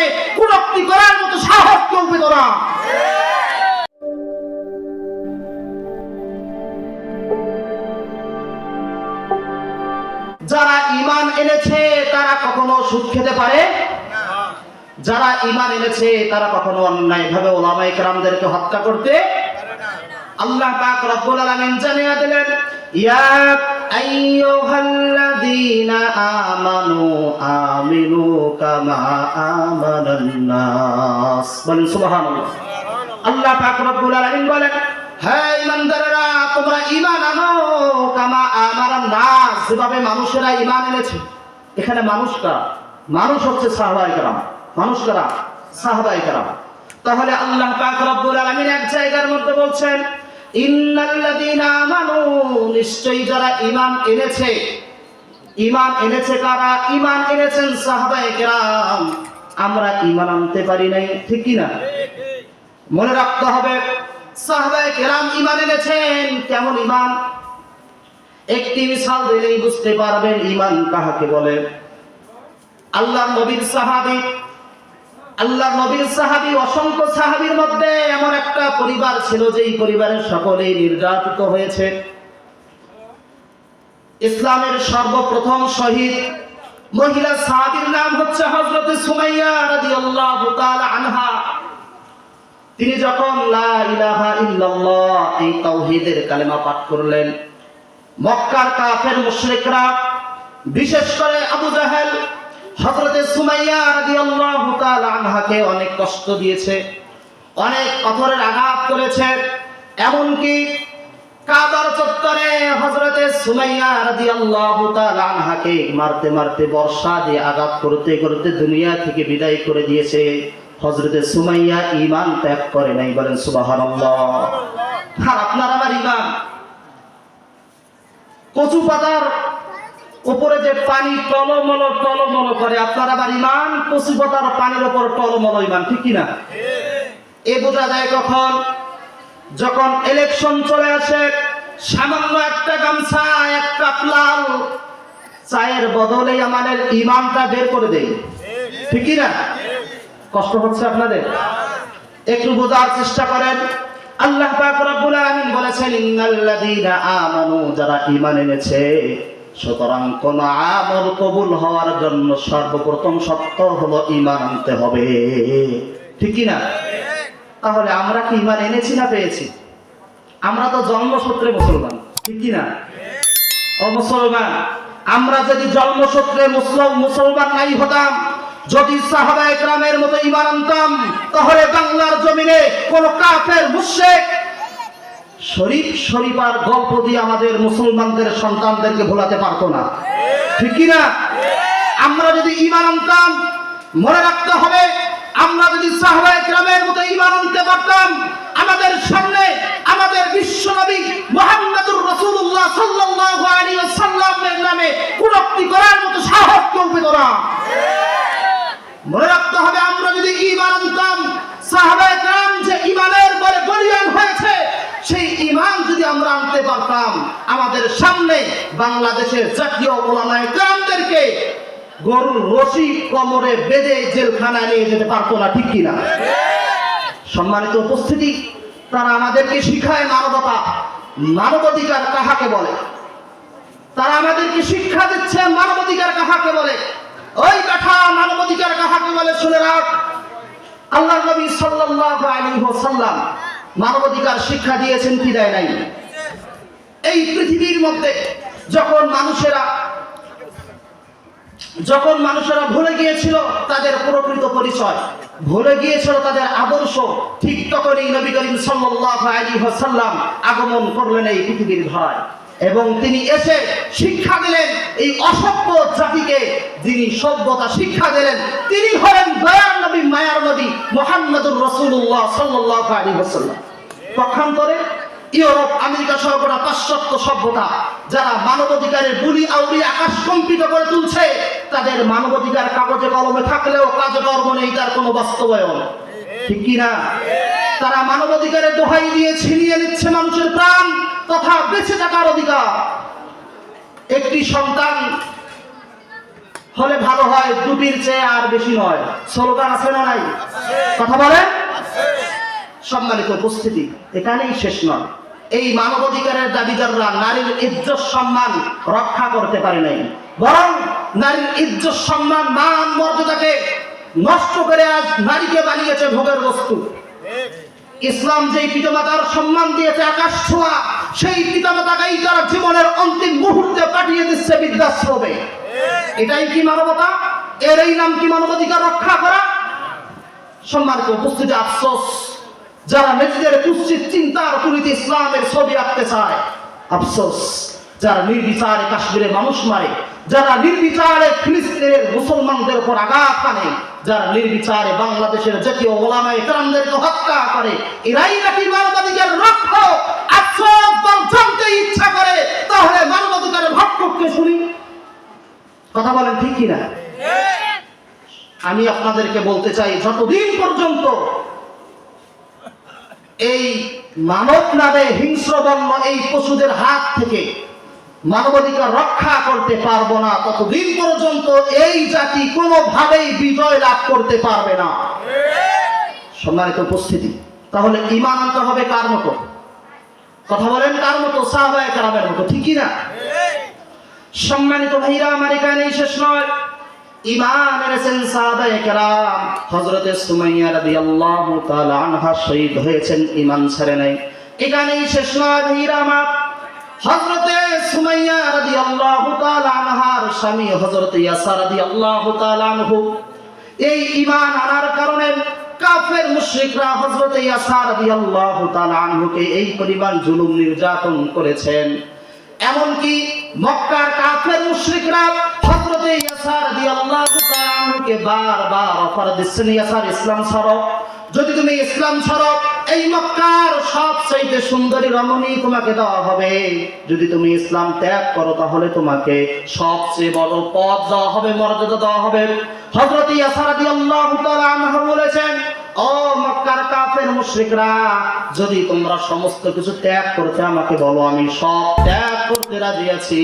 নামে কুরক্তি করার মতো সাহস কেউ পেত না। যারা ইমান এনেছে, তারা কখনো সুদ খেতে পারে? যারা ইমান এনেছে, তারা কখনো অন্যায় ভাবে ওলামাই কেরামদেরকে হত্যা করতে? আল্লাহ পাক রব্বুল আলামিন জানিয়ে দিলেন, ইয়া আইয়ুহাল্লাযীনা আমানু আমিনু কামা আমানান নাস বলেন, সুবহানাল্লাহ। আল্লাহ পাক রব্বুল আলামিন তোমরা ঈমান আনো কামা আমারান নাস যেভাবে মানুষেরা ঈমান এনেছে। এখানে মানুষ কারা? মানুষ হচ্ছে সাহাবায়ে কেরাম। মানুষ কারা? সাহাবায়ে কেরাম। তাহলে আল্লাহ পাক রব্বুল আলামিন এক জায়গার মধ্যে বলছেন নিশ্চয়ই যারা ঈমান এনেছে। ঈমান এনেছে কারা? ঈমান এনেছেন সাহাবায়ে কেরাম। আমরা ঈমান আনতে পারি নাই, ঠিক না মনে রাখতে হবে, সাহাবায়ে কেরাম ঈমান এনেছেন, কেমন ঈমান? একটি মিসাল দিলেই বুঝতে পারবেন ঈমান কাহাকে বলে। আল্লাহ নবীর সাহাবী আল্লাহ নবীর সাহাবী, অসংখ্য সাহাবীর মধ্যে এমন একটা পরিবার ছিল যেই পরিবারের সকলেই নির্যাতিত হয়েছে। ইসলামের সর্বপ্রথম শহীদ মহিলা সাহাবীর নাম হচ্ছে হযরত সুমাইয়া রাদিয়াল্লাহু তাআলা আনহা। তিনি যখন লা ইলাহা ইল্লাল্লাহ, এই তাওহীদের কালেমা পাঠ করলেন, মক্কার কাফের মুশরিকরা, বিশেষ করে আবু জাহেল হযরতে সুমাইয়া রাদিয়াল্লাহু তাআলা আনহাকে অনেক কষ্ট দিয়েছে, অনেক পাথরের আঘাত করেছে। এমনকি কাবার চত্বরে হযরতে সুমাইয়া রাদিয়াল্লাহু তাআলা আনহাকে মারতে মারতে বর্ষা দিয়ে আঘাত করতে করতে দুনিয়া থেকে বিদায় করে দিয়েছে। হযরতে সুমাইয়া ঈমান ত্যাগ করে নাই বলেন, সুবহানাল্লাহ। আর আপনার আমার ঈমান কচু পাতার উপরে যে পানি টলমল টলমল করে, আপনার আবার ইমান কচু পাতার পানির উপর টলমল ইমান, ঠিক কিনা? এ বোঝা যায় কখন? যখন ইলেকশন চলে আসে, সামান্য একটা গামছা, এক কাপ লাল চায়ের বদলে আমাদের ইমানটা বের করে দেয় ঠিক কি না কষ্ট হচ্ছে আপনাদের? একটু বোঝার চেষ্টা করেন। আল্লাহ পাক রব্বুল আলামিন বলেছেন, ইন্নাল্লাযীনা আমানু যারা ঈমান এনেছে সুতরাং কোন আমল কবুল হওয়ার জন্য সর্বপ্রথম সত্য হলো ঈমান আনতে হবে। ঠিক না তাহলে আমরা কি ঈমান এনেছি না পেয়েছি? আমরা তো জন্মসূত্রে মুসলমান, ঠিক কি না ও মুসলমান, আমরা যদি জন্মসূত্রে মুসলমান মুসলমান নাই হতাম, যদি সাহাবা একরামের মতো ইমান আনতাম, তাহলে বাংলার জমিনে কোন কাফের, মুশরিক শরীফ শরীফার গল্প দিয়ে আমাদের মুসলমানদের সন্তানদেরকে ভোলাতে পারতো না। ঠিক কি না আমরা যদি ইমান আনতাম, মনে রাখতে হবে, আমরা যদি সাহাবা একরামের মতো ইমান আনতে পারতাম, আমাদের সামনে আমাদের বিশ্বনবী মুহাম্মদুর রাসূলুল্লাহ সাল্লাল্লাহু আলাইহি ওয়াসাল্লামের নামে কুরক্তি করার মতো সাহস পেত না। মনে রাখতে হবে, আমরা যদি ঈমান আনতাম, সাহাবায়ে সেই ঈমান যদি আমরা আনতে পারতাম, আমাদের সামনে বাংলাদেশের জাতীয় ওলামায়ে কেরামদেরকে গরুর রশি কোমরে বেঁধে জেলখানায় নিয়ে যেতে পারতো না, ঠিক কিনা? সম্মানিত উপস্থিতি, তারা আমাদেরকে শিখায় মানবতা। মানবাধিকার কাহাকে বলে? তারা আমাদেরকে শিক্ষা দিচ্ছে মানবাধিকার কাহাকে বলে? ওই কাঠা মানবাধিকার কাহাকে বলে? শুনে রাখ। আল্লাহ নবী সাল্লাল্লাহু আলাইহি ওয়াসাল্লাম মানবাধিকার শিক্ষা দিয়েছেন কি দেয় নাই? এই পৃথিবীর মধ্যে যখন মানুষেরা যখন মানুষেরা ভুলে গিয়েছিল তাদের প্রকৃত পরিচয়, ভুলে গিয়েছিল তাদের আদর্শ, ঠিক তখনই নবী করিম সাল্লাল্লাহু আলাইহি ওয়াসাল্লাম আগমন করলেন এই পৃথিবীর ধরায়। এবং তিনি এসে শিক্ষা দিলেন এই অসভ্য জাতিকে, যিনি সভ্যতা শিক্ষা দিলেন, তিনি হলেন দয়ার নবী, মায়ার আলাইহি ওয়াসাল্লাম। পক্ষান্তরে ইউরোপ, আমেরিকা সহ গোটা পাশ্চাত্য সভ্যতা, যারা বুলি আউরি আকাশ কম্পিত করে তুলছে, তাদের কাগজে কলমে থাকলেও কাজে কর্ম নেই, তার কোনো বাস্তবায়ন। ঠিক তারা দোহাই দিয়ে ছিনিয়ে নিচ্ছে মানুষের প্রাণ, তথা বেঁচে থাকার অধিকার। একটি সন্তান হলে ভালো হয়, দুটির চেয়ে আর বেশি নয়। স্লোগান আছে না নাই? কথা বলেন? সম্মানিত উপস্থিতি, এখানেই শেষ নয়। এই মানবাধিকারের দাবিদাররা নারীর ইজ্জত সম্মান রক্ষা করতে পারে নাই। বরং নারীর ইজ্জত সম্মান, মান, মর্যাদাকে নষ্ট করে আজ নারীকে বানিয়েছে ভোগের বস্তু। ইসলাম যেই পিতামাতার সম্মান দিয়েছে আকাশ ছোঁয়া, সেই পিতামাতাকেই তারা জীবনের অন্তিম মুহূর্তে পাঠিয়ে দিচ্ছে বৃদ্ধাশ্রমে। এটাই কি মানবতা? এর এই নাম কি মানবাধিকার রক্ষা করা? সম্মানিত উপস্থিতি, আফসোস। যারা নিজেদের কুৎসিত চিন্তার তুলিতে ইসলামের ছবি আঁকতে চায়। আফসোস যারা নির্বিচারে কাশ্মীরে মানুষ মারে যারা নির্বিচারে ফিলিস্তিনের মুসলমানদের উপর আঘাত আনে যারা নির্বিচারে বাংলাদেশের জাতীয় ওলামায় ইকরামদেরকে হত্যা করে এরাই নাকি মানবাধিকার রক্ষক? আফসোস জানতে ইচ্ছা করে তাহলে মানবাধিকারের ভক্ষককে শুনি। কথা বলেন ঠিক কিনা? আমি আপনাদেরকে বলতে চাই যতদিন পর্যন্ত এই মানব নামে হিংস্র বর্ণ এই পশুদের হাত থেকে মানবাধিকার রক্ষা করতে পারব না। ততদিন পর্যন্ত এই জাতি কোনোভাবেই বিজয় লাভ করতে পারবে না। সম্মানিত উপস্থিতি তাহলে ইমান আনতে হবে কার মতো? কথা বলেন কার মতো? সাহবায় কারামের মতো ঠিকই না? সম্মানিত ভাইরা আমার এখানে শেষ নয়। ইমান এনেছেন সুমাইয়া রাদিয়াল্লাহু তাআলা আনহা শহীদ হয়েছেন, ইমান ছেড়ে নাই। এখানেই শেষ সুমাইয়া রাদিয়াল্লাহু তাআলা আনহার স্বামী রাদিয়াল্লাহু তাআলা আনহু। এই ইমান আনার কারণে কাফের মুশরিকরা হযরতে ইয়াসা রাদিয়াল্লাহু তাআলা আনহুকে এই পরিমাণ জুলুম নির্যাতন করেছেন। এমনকি মক্কার কাফের মুশরিকরা হযরতে ইয়াসার রাদিয়াল্লাহু বারবার অফার দিচ্ছেন, ইয়াসার, ইসলাম ছাড়ো। যদি তুমি ইসলাম ছাড়ো, এই মক্কার সুন্দরী রমণী তোমাকে দেওয়া হবে। যদি তুমি ইসলাম ত্যাগ করো, তাহলে তোমাকে সবচেয়ে বড় পদ দেওয়া হবে, মর্যাদা দেওয়া হবে। হযরত রাদিয়াল্লাহু তাআলা আনহু বলেছেন, ও মক্কার কাফের মুশরিকরা, যদি তোমরা সমস্ত কিছু ত্যাগ করতে আমাকে বলো, আমি সব ত্যাগ করতে রাজি আছি।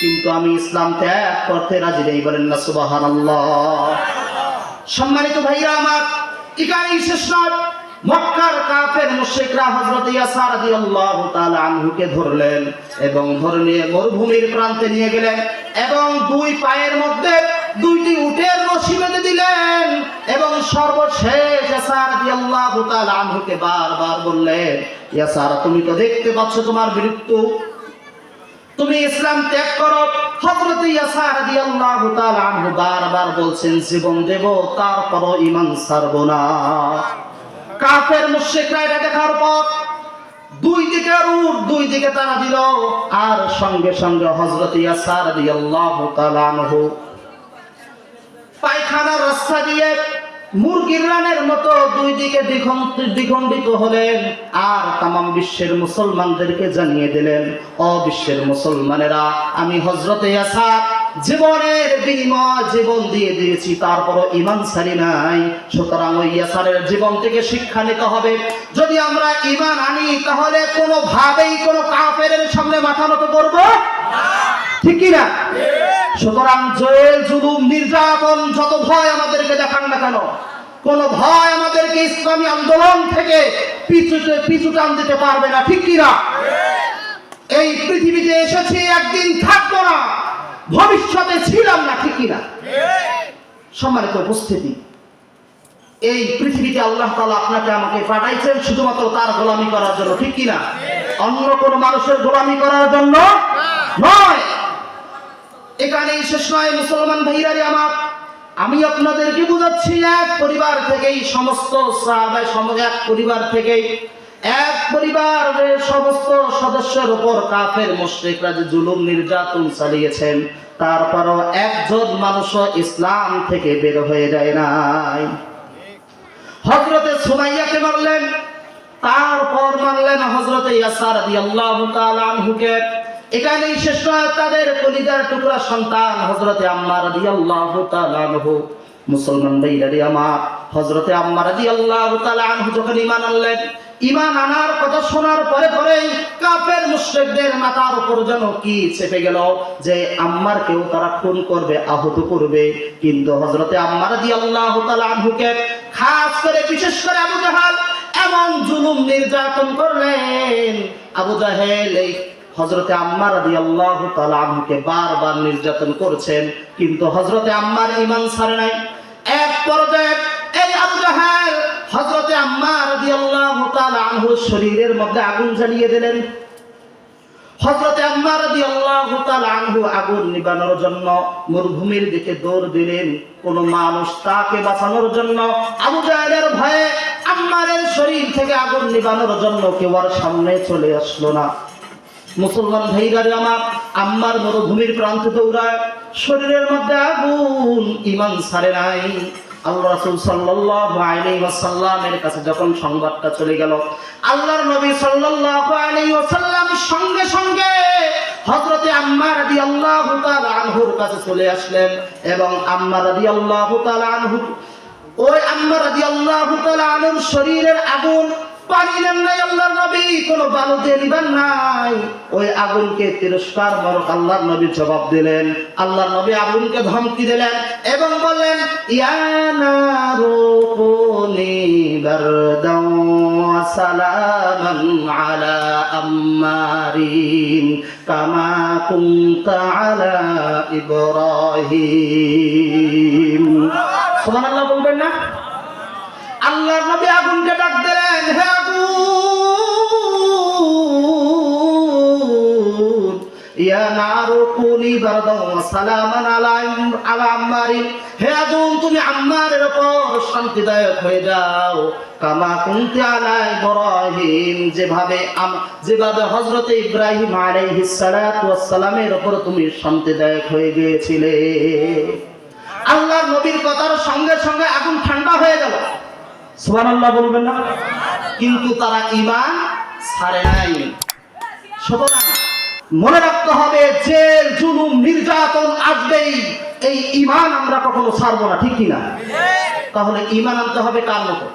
কিন্তু আমি ইসলাম ত্যাগ করতে রাজি নেই, বলেন না, সুবহানাল্লাহ। সম্মানিত ভাইরা আমার এখানেই শেষ নয়, মক্কার কাফের মুশরিকরা হযরত ইয়াসা রাদিয়াল্লাহু তাআলা আনহুকে ধরলেন এবং ধরে নিয়ে মরুভূমির প্রান্তে নিয়ে গেলেন এবং দুই পায়ের মধ্যে দুইটি উটের রশি বেঁধে দিলেন এবং সর্বশেষ ইয়াসা রাদিয়াল্লাহু তাআলা আনহুকে বারবার বললেন, ইয়াসারা, তুমি তো দেখতে পাচ্ছ তোমার মৃত্যু। তুমি ইসলাম ত্যাগ করো। হযরত ইয়াসা রাদিয়াল্লাহু তাআলা আনহু বারবার বলছেন, জীবন দেব, তারপরও ঈমান ছাড়ব না। কাফের মুশরিকরা এটা দেখার পর দুই দিকে উট দুই দিকে তারা দিল আর সঙ্গে সঙ্গে হযরত ইয়াসা রাদিয়াল্লাহু তাআলা আনহু পায়খানার রাস্তা দিয়ে মুরগির রানের মতো দুই দিকে দ্বিখণ্ড- দ্বিখণ্ডিত হলেন আর তামাম বিশ্বের মুসলমানদেরকে জানিয়ে দিলেন অবিশ্বের মুসলমানেরা আমি হজরতে আসা জীবনের বিনিময় জীবন দিয়ে দিয়েছি তারপরও ইমান সারি নাই। সুতরাং ওই ইয়াসারের জীবন থেকে শিক্ষা নিতে হবে। যদি আমরা ইমান আনি তাহলে কোনোভাবেই কোনো কাফের সামনে মাথা নত করব? ঠিক কি না সুতরাং জয়েল, জুলুম, নির্যাতন, যত ভয় আমাদেরকে দেখান না কেন, কোন ভয় আমাদেরকে ইসলামী আন্দোলন থেকে পিছুতে পিছু টান দিতে পারবে না, ঠিক কিনা এই পৃথিবীতে এসেছি, একদিন থাকব না, ভবিষ্যতে ছিলাম না, ঠিক কিনা সম্মানিত উপস্থিতি, এই পৃথিবীতে আল্লাহ তাআলা আপনাকে আমাকে পাঠাইছেন শুধুমাত্র তার গোলামি করার জন্য, ঠিক কিনা অন্য কোন মানুষের গোলামি করার জন্য নয়। এখানেই শেষ নয়, মুসলমান ভাইরারে আমার। আমি আপনাদেরকে বুঝাচ্ছি, এক পরিবার থেকেই সমস্ত এক পরিবার থেকেই, এক পরিবারের সমস্ত সদস্যের উপর কাফের মুশরিকরা যে জুলুম নির্যাতন চালিয়েছেন, তারপরও একজন মানুষও ইসলাম থেকে বের হয়ে যায় নাই। হজরতে সুমাইয়াকে মারলেন, তারপর মারলেন হজরতে ইয়াসার রাদিয়াল্লাহু তাআলা আনহুকে। এখানেই শেষ নয়, তাদের কলিজার টুকরা সন্তান হজরতে আম্মার তাআলা আনহু। মুসলমান ভাইরা আমার হজরতে আম্মার রাদিয়াল্লাহু তাআলা আনহু যখন ঈমান আনলেন, ঈমান আনার কথা শোনার পরে পরেই কাফের মুশরিকদের মাথার উপর যেন কি চেপে গেল যে আম্মার কেউ তারা খুন করবে, আহত করবে। কিন্তু হজরতে আম্মার রাদিয়াল্লাহু তাআলা আনহুকে খাস করে, বিশেষ করে আবু জাহাল এমন জুলুম নির্যাতন করলেন। আবু জাহেল এই হজরতে আম্মার রাদিয়াল্লাহু তাআলা আনহুকে বারবার নির্যাতন করছেন, কিন্তু হজরতে আম্মার ইমান ছাড়ে নাই। এক পর্যায়ে এই আবু হজরতে আম্মার রাদিয়াল্লাহু তাআলা আনহুর শরীরের মধ্যে আগুন জ্বালিয়ে দিলেন। হজরতে আম্মার রাদিয়াল্লাহু তাআলা আনহু আগুন নিবানোর জন্য মরুভূমির দিকে দৌড় দিলেন। কোন মানুষ তাকে বাঁচানোর জন্য আবু জাহেলের ভয়ে আম্মারের শরীর থেকে আগুন নিবানোর জন্য কেউ আর সামনে চলে আসলো না। মুসলমান ভাইগারে আমার, আম্মার মরুভূমির প্রান্তে দৌড়ায়, শরীরের মধ্যে আগুন ইমান ছাড়ে নাই। আল্লাহ সাল্লাল্লাহু আলাইহি ওয়াসাল্লামের কাছে যখন সংবাদটা চলে গেল, আল্লাহর নবী সাল্লাল্লাহু আলাইহি ওয়াসাল্লাম সঙ্গে সঙ্গে রাদিয়াল্লাহু তাআলা আনহুর কাছে চলে আসলেন এবং আম্মার রাদিয়াল্লাহু তাআলা আনহু, ওই আম্মার রাদিয়াল্লাহু তাআলা আনহুর শরীরের আগুন পানি কোনো বালু দিয়ে নিবেন নাই। ওই আগুনকে তিরস্কার মরক আল্লাহর নবী জবাব দিলেন। আল্লাহর নবী আগুনকে ধমকি দিলেন এবং বললেন, ইয়া নারু কুনি বারদাও সালামান আলা আম্মারিন, কামা কুনতা আলা ইব্রাহিম। বলবেন না? আল্লাহর নবী আগুনকে ডাক দিলেন, হে আগুন! ইয়া নারু কুনি বারদাও সালামান আলা আম্মারিন হে আগুন, তুমি আম্মারের উপর শান্তিদায়ক হয়ে যাও। কামা কুনতি আলা ইব্রাহিম। যেভাবে যেভাবে হযরতে ইব্রাহিম আলাইহিস সালাতু ওয়াস সালামের উপর তুমি শান্তিদায়ক হয়ে গিয়েছিলে। আল্লাহর নবীর কথার সঙ্গে সঙ্গে আগুন ঠান্ডা হয়ে গেল। সুবহানাল্লাহ বলবেন না? কিন্তু তারা ঈমান ছাড়ে নাই। সুতরাং মনে রাখতে হবে, যে জুলুম নির্যাতন আসবেই, এই ঈমান আমরা কখনো ছাড়বো না, ঠিক কিনা? তাহলে ঈমান আনতে হবে কার মতো?